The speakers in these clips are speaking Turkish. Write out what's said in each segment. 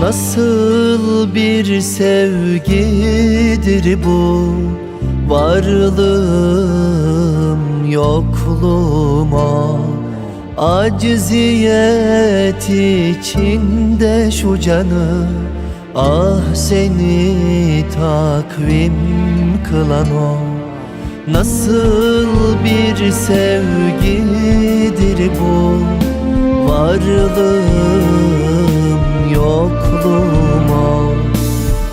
Nasıl bir sevgidir bu? Varlığım yokluğuma Aciziyet içinde şu canı Ah seni takvim kılan o. Nasıl bir sevgidir bu? Varlığım yokluğuma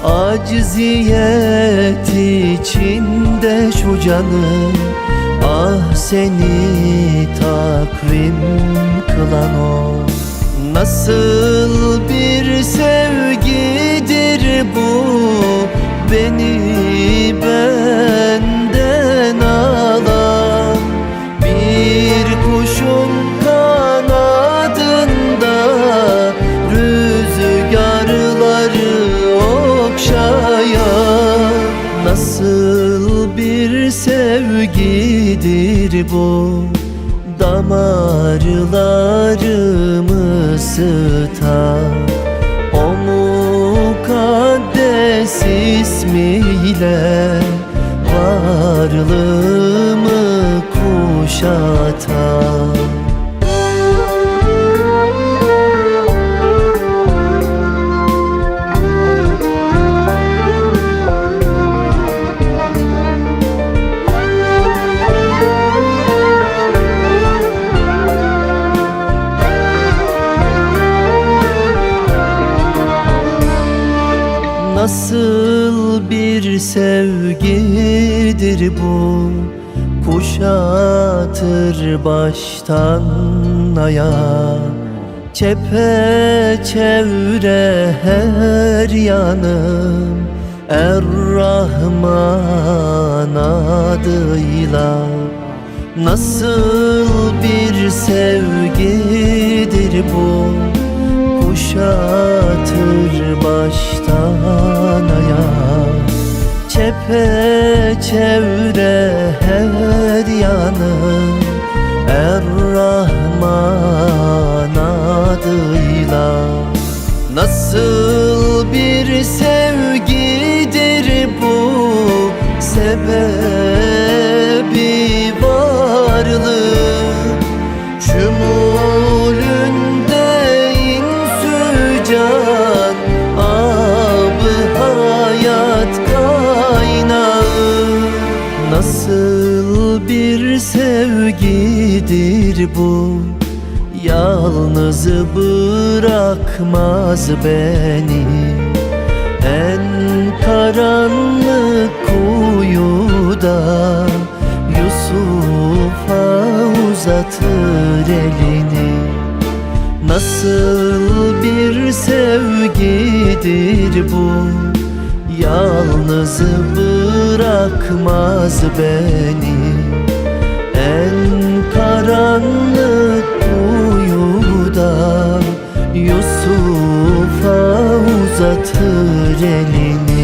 Aciziyet içinde şu canı Ah seni takvim kılan o. Nasıl bir sevgidir bu Beni benden alan Bir kuşun sevgidir bu Damarlarımı ısıtan O mukaddes ismiyle Varlığımı kuşatan Nasıl bir sevgidir bu. Kuşatır baştan ayağa Çepeçevre her yanım. Er-Rahman adıyla. Nasıl bir sevgidir bu? Kuşatır baştan Çepeçevre her yanım Er-Rahman adıyla. Nasıl bir sevgidir bu Sebebi varlığı? Şumulünde Nasıl bir sevgidir bu? Yalnız bırakmaz beni. En karanlık kuyuda Yusuf'a uzatır elini. Nasıl bir sevgidir bu Yalnız bırakmaz beni. En karanlık kuyuda Yusuf'a uzatır elini